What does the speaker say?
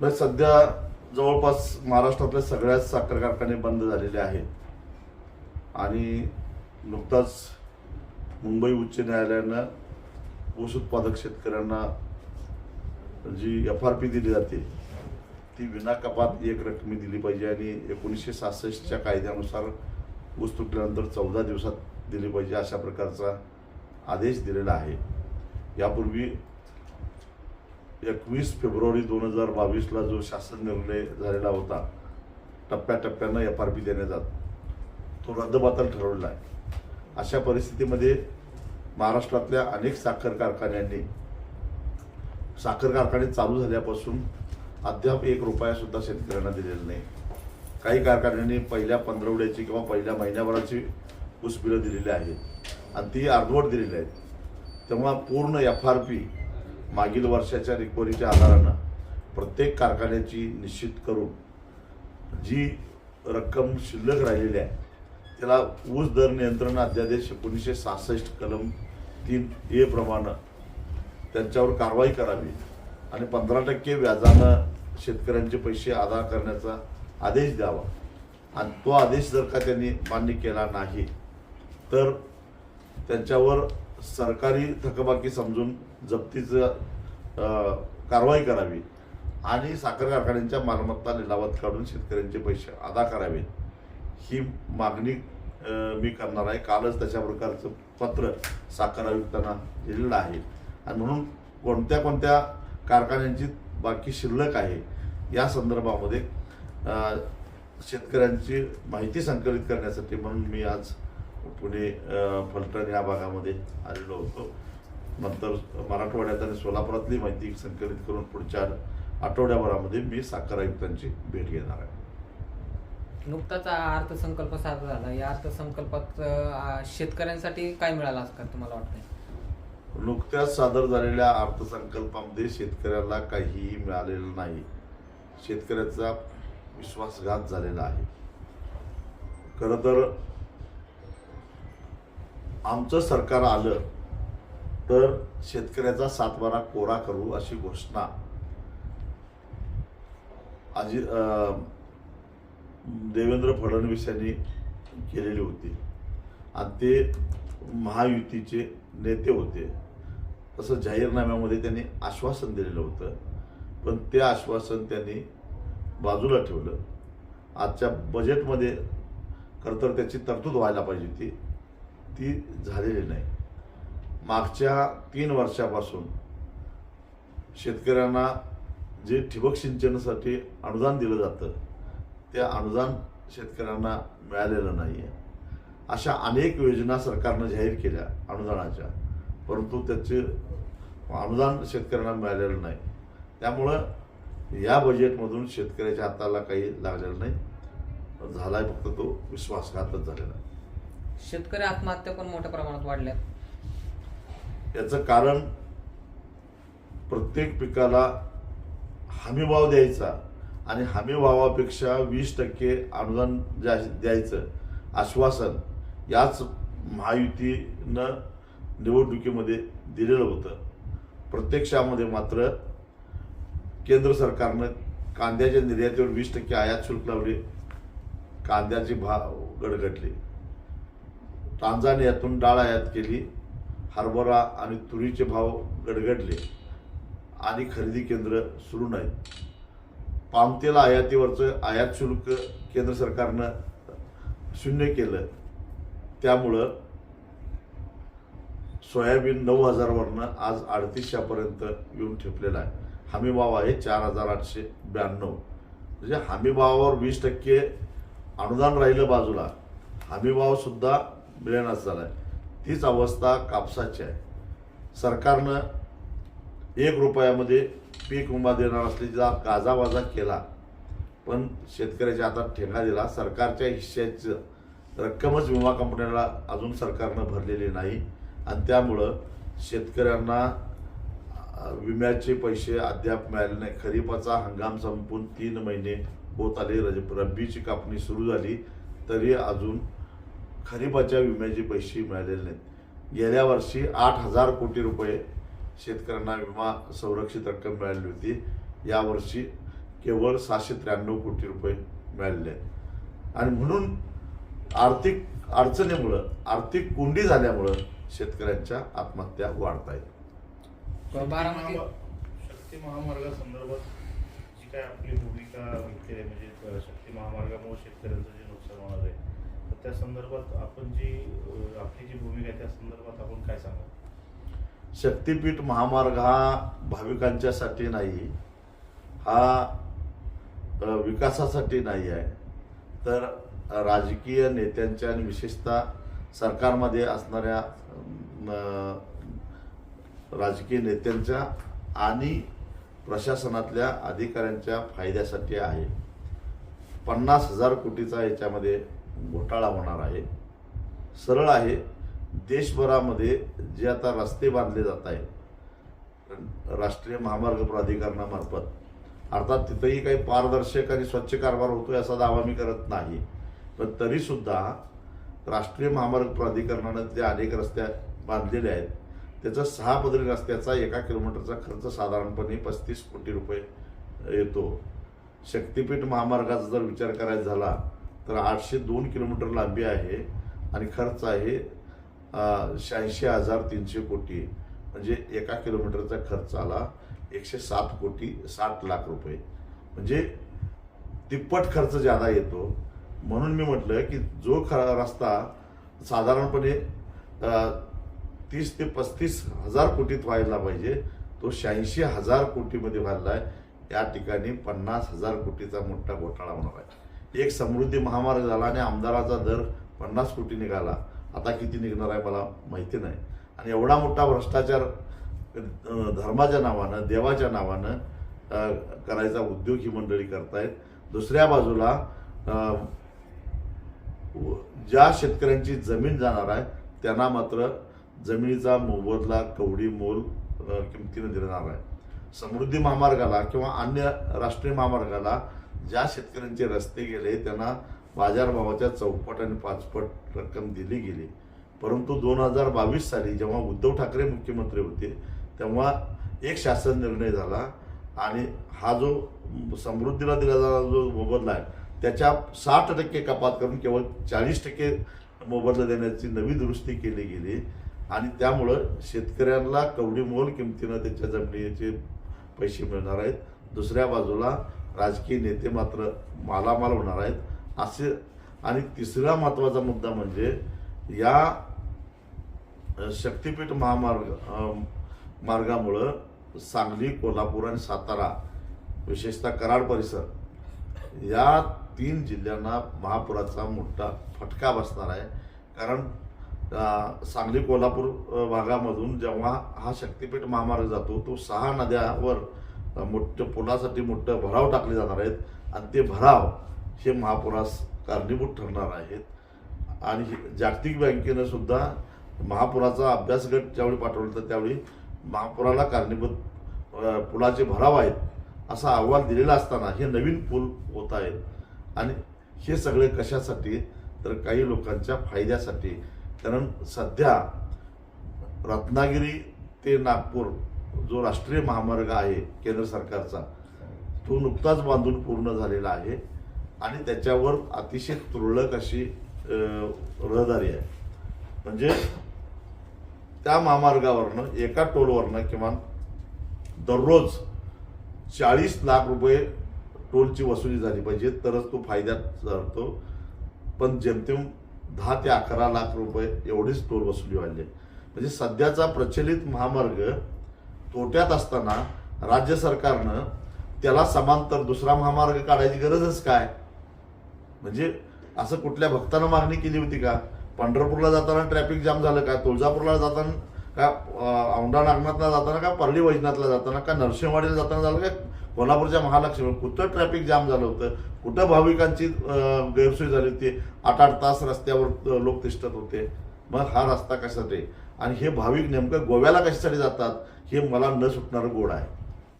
म्हणजे सध्या जवळपास महाराष्ट्रातले सगळ्याच साखर कारखाने बंद झालेले आहेत. आणि नुकताच मुंबई उच्च न्यायालयानं ऊस उत्पादक शेतकऱ्यांना जी एफ आर पी दिली जाते ती विना कपात एक रकमी दिली पाहिजे आणि एकोणीसशे सहासष्टच्या कायद्यानुसार ऊस तुटल्यानंतर चौदा दिवसात दिली पाहिजे अशा प्रकारचा आदेश दिलेला आहे. यापूर्वी एकवीस फेब्रुवारी दोन हजार बावीसला जो शासन निर्णय झालेला होता टप्प्याटप्प्यानं एफ आर पी देण्याचा तो रद्दबातल ठरवलेला आहे. अशा परिस्थितीमध्ये महाराष्ट्रातल्या अनेक साखर कारखान्यांनी साखर कारखाने चालू झाल्यापासून अद्याप एक रुपयासुद्धा शेतकऱ्यांना दिलेला नाही. काही कारखान्यांनी पहिल्या पंधरवड्याची किंवा पहिल्या महिन्याभराची ऊस बिलं दिलेली आहेत आणि ती अर्धवट दिलेली आहेत. तेव्हा पूर्ण एफ आर पी मागील वर्षाच्या रिकव्हरीच्या आधारानं प्रत्येक कारखान्याची निश्चित करून जी रक्कम शिल्लक राहिलेली आहे त्याला ऊस दर नियंत्रण अध्यादेश एकोणीसशे सहासष्ट कलम तीन ए प्रमाणे त्यांच्यावर कारवाई करावी आणि पंधरा टक्के व्याजानं शेतकऱ्यांचे पैसे अदा करण्याचा आदेश द्यावा. आणि तो आदेश जर का त्यांनी मान्य केला नाही तर त्यांच्यावर सरकारी थकबाकी समजून जप्तीचं कारवाई करावी आणि साखर कारखान्यांच्या मालमत्ता लिलावात काढून शेतकऱ्यांचे पैसे अदा करावेत. ही मागणी मी करणार आहे. कालच तशा प्रकारचं पत्र साखर आयुक्तांना दिलेलं आहे. आणि म्हणून कोणत्या कोणत्या कारखान्यांची बाकी शिल्लक आहे या संदर्भामध्ये शेतकऱ्यांची माहिती संकलित करण्यासाठी म्हणून मी आज पुणे फलटण या भागामध्ये आलेलो होतो. नंतर मराठवाड्यात आणि सोलापुरातली माहिती संकलित करून पुढच्या आठवड्याभरामध्ये मी साखर आयुक्तांची भेट घेणार आहे. नुकताच अर्थसंकल्प सादर झाला. या अर्थसंकल्पात शेतकऱ्यांसाठी काय मिळालं असं तुम्हाला वाटतंय? नुकत्याच सादर झालेल्या अर्थसंकल्पामध्ये शेतकऱ्याला काहीही मिळालेलं नाही. शेतकऱ्याचा विश्वासघात झालेला आहे. खरं तर आमचं सरकार आलं तर शेतकऱ्याचा सातबारा कोरा करू अशी घोषणा. आजी देवेंद्र फडणवीस यांनी केलेली होती. आणि ते महायुतीचे नेते होते. तसं जाहीरनाम्यामध्ये त्यांनी आश्वासन दिलेलं होतं. पण ते आश्वासन त्यांनी बाजूला ठेवलं. आजच्या बजेटमध्ये खरं तर त्याची तरतूद व्हायला पाहिजे होती. ती झालेली नाही. मागच्या तीन वर्षापासून शेतकऱ्यांना जे ठिबक सिंचनासाठी अनुदान दिलं जातं ते अनुदान शेतकऱ्यांना मिळालेलं नाही आहे अशा अनेक योजना सरकारनं जाहीर केल्या अनुदानाच्या परंतु त्याचे अनुदान शेतकऱ्यांना मिळालेलं नाही. त्यामुळं या बजेटमधून शेतकऱ्याच्या हाताला काही लागलेलं नाही. झालाय फक्त तो विश्वासघातच झालेला. शेतकरी आत्महत्या पण मोठ्या प्रमाणात वाढल्या याचं कारण प्रत्येक पिकाला हमीभाव द्यायचा आणि हमीभावापेक्षा वीस टक्के अनुदान ज्या द्यायचं आश्वासन याच महायुतीनं निवडणुकीमध्ये दिलेलं होतं. प्रत्यक्षामध्ये मात्र केंद्र सरकारनं कांद्याच्या निर्यातीवर वीस टक्के आयात शुल्क लावले कांद्याचे भाव गडगडले. टांझानियातून डाळ आयात केली हरभरा आणि तुरीचे भाव गडगडले. आणि खरेदी केंद्र सुरू नाहीत. पामतेल आयातीवरचं आयात शुल्क केंद्र सरकारनं शून्य केलं. त्यामुळं सोयाबीन नऊ हजारवरनं आज अडतीसशेपर्यंत येऊन ठेपलेला आहे. हमीभाव आहे चार हजार आठशे ब्याण्णव. म्हणजे हमीभावावर वीस टक्के अनुदान राहिलं बाजूला. हमीभावसुद्धा मिळेनाच झाला आहे हीच तीच अवस्था कापसाची आहे. सरकारनं एक रुपयामध्ये पीक विमा देणार असल्याचा गाजावाजा केला पण शेतकऱ्याच्या हातात ठेंगा दिला. सरकारच्या हिश्श्याचं रक्कमच विमा कंपन्याला अजून सरकारनं भरलेली नाही. आणि त्यामुळं शेतकऱ्यांना विम्याचे पैसे अद्याप मिळाले नाही. खरीपाचा हंगाम संपून तीन महिने होत आले. रज- रब्बीची कापणी सुरू झाली. तरी अजून खरीपाच्या विम्याचे पैसे मिळालेले नाहीत. गेल्या वर्षी आठ हजार कोटी रुपये शेतकऱ्यांना विमा संरक्षित रक्कम मिळाली होती. यावर्षी केवळ सहाशे त्र्याण्णव कोटी रुपये मिळालेले आहेत. आणि म्हणून आर्थिक अडचणीमुळं आर्थिक कोंडी झाल्यामुळं शेतकऱ्यांच्या आत्महत्या वाढत आहेत. बारामती शक्ती महामार्गासंदर्भात जी काय आपली भूमिका व्यक्त आहे म्हणजे शक्ती महामार्गामुळे शेतकऱ्यांचं जे नुकसान होणार आहे त्या संदर्भात आपण जी आपली जी भूमिका आहे त्या संदर्भात आपण काय सांगा शक्तीपीठ महामार्ग हा भाविकांच्यासाठी नाही हा विकासासाठी नाही आहे. तर राजकीय नेत्यांच्या आणि विशेषतः सरकारमध्ये असणाऱ्या राजकीय नेत्यांच्या आणि प्रशासनातल्या अधिकाऱ्यांच्या फायद्यासाठी आहे. पन्नास हजार कोटीचा याच्यामध्ये घोटाळा होणार आहे. सरळ आहे. देशभरामध्ये जे आता रस्ते बांधले जात आहेत राष्ट्रीय महामार्ग प्राधिकरणामार्फत अर्थात तिथंही काही पारदर्शक आणि स्वच्छ कारभार होतोय असा दावा मी करत नाही. पण तरीसुद्धा राष्ट्रीय महामार्ग प्राधिकरणानं जे अनेक रस्त्या बांधलेले आहेत. त्याचा सहा पदरी रस्त्याचा एका किलोमीटरचा खर्च साधारणपणे पस्तीस कोटी रुपये येतो. शक्तिपीठ महामार्गाचा जर विचार करायचा झाला तर आठशे दोन किलोमीटर लांबी आहे आणि खर्च आहे शहाऐंशी हजार तीनशे कोटी. म्हणजे एका किलोमीटरचा खर्च आला एकशे सात कोटी साठ लाख रुपये. म्हणजे तिप्पट खर्च ज्यादा येतो. म्हणून मी म्हटलं की जो खरा रस्ता साधारणपणे तीस ते पस्तीस हजार कोटीत व्हायला पाहिजे तो शहाऐंशी हजार कोटीमध्ये व्हायला आहे. या ठिकाणी पन्नास हजार कोटीचा मोठा घोटाळा होणार आहे. एक समृद्धी महामार्ग झाला आणि आमदाराचा दर पन्नास कोटी निघाला. आता किती निघणार आहे मला माहिती नाही. आणि एवढा मोठा भ्रष्टाचार धर्माच्या नावानं देवाच्या नावानं करायचा उद्योग ही मंडळी करतायत. दुसऱ्या बाजूला व- ज्या शेतकऱ्यांची जमीन जाणार आहे त्यांना मात्र जमिनीचा मोबदला कवडी मोल किमतीनं देणार आहे. समृद्धी महामार्गाला किंवा अन्य राष्ट्रीय महामार्गाला ज्या शेतकऱ्यांचे रस्ते गेले त्यांना बाजारभावाच्या चौपट आणि पाचपट रक्कम दिली गेली. परंतु दोन हजार बावीस साली जेव्हा उद्धव ठाकरे मुख्यमंत्री होते तेव्हा एक शासन निर्णय झाला आणि हा जो समृद्धीला दिला जाणारा जो मोबदला आहे त्याच्या साठ टक्के कपात करून केवळ चाळीस टक्के मोबदला देण्याची नवी दुरुस्ती केली गेली आणि त्यामुळं शेतकऱ्यांना कवडी मोल किमतीनं त्यांच्या जमिनीचे पैसे मिळणार आहेत. दुसऱ्या बाजूला राजकीय नेते मात्र मालामाल होणार आहेत. असे आणि तिसरा महत्त्वाचा मुद्दा म्हणजे या शक्तिपीठ शक्तीपीठ महामार्ग मार्गामुळं सांगली कोल्हापूर आणि सातारा विशेषतः कराड परिसर या तीन जिल्ह्यांना महापुराचा मोठा फटका बसणार आहे. कारण सांगली कोल्हापूर भागामधून जेव्हा हा शक्तीपीठ महामार्ग जातो तो सहा नद्यावर मोठं पुलासाठी मोठं भराव टाकले जाणार आहेत. आणि ते भराव हे महापुरास कारणीभूत ठरणार आहेत. आणि हे- जागतिक बँकेनं सुद्धा महापुराचा अभ्यास गट ज्यावेळी पाठवला तर त्यावेळी महापुराला कारणीभूत पुलाचे भराव आहेत असा अहवाल दिलेला असताना हे नवीन पूल होत आहेत. आणि हे सगळे कशासाठी तर काही लोकांच्या फायद्यासाठी. कारण सध्या रत्नागिरी ते नागपूर जो राष्ट्रीय महामार्ग आहे केंद्र सरकारचा तो नुकताच बांधून पूर्ण झालेला आहे आणि त्याच्यावर अतिशय तुरळक अशी रहदारी आहे. म्हणजे त्या महामार्गावरनं एका टोलवरनं किमान दररोज चाळीस लाख रुपये टोलची वसुली झाली पाहिजे तरच तो फायद्यात ठरतो पण जेमतेम दहा ते अकरा लाख रुपये एवढीच टोल वसुली वाढली म्हणजे सध्याचा प्रचलित महामार्ग तोट्यात असताना राज्य सरकारनं त्याला समांतर दुसरा महामार्ग काढायची गरजच काय? म्हणजे असं कुठल्या भक्तानं मागणी केली होती का? पंढरपूरला जाताना ट्रॅफिक जाम झालं का? तुळजापूरला जाताना का औंढा नागनाथला जाताना का परली वैजनाथला जाताना का नरसिंहवाडीला जाताना झालं का? कोल्हापूरच्या महालक्ष्मी कुठं ट्रॅफिक जाम झालं होतं? कुठं भाविकांची गैरसोय झाली होती? आठ आठ तास रस्त्यावर लोक तिष्ठत होते. मग हा रस्ता कशासाठी? आणि हे भाविक नेमकं गोव्याला कशासाठी जातात हे मला न सुटणारं गोड आहे.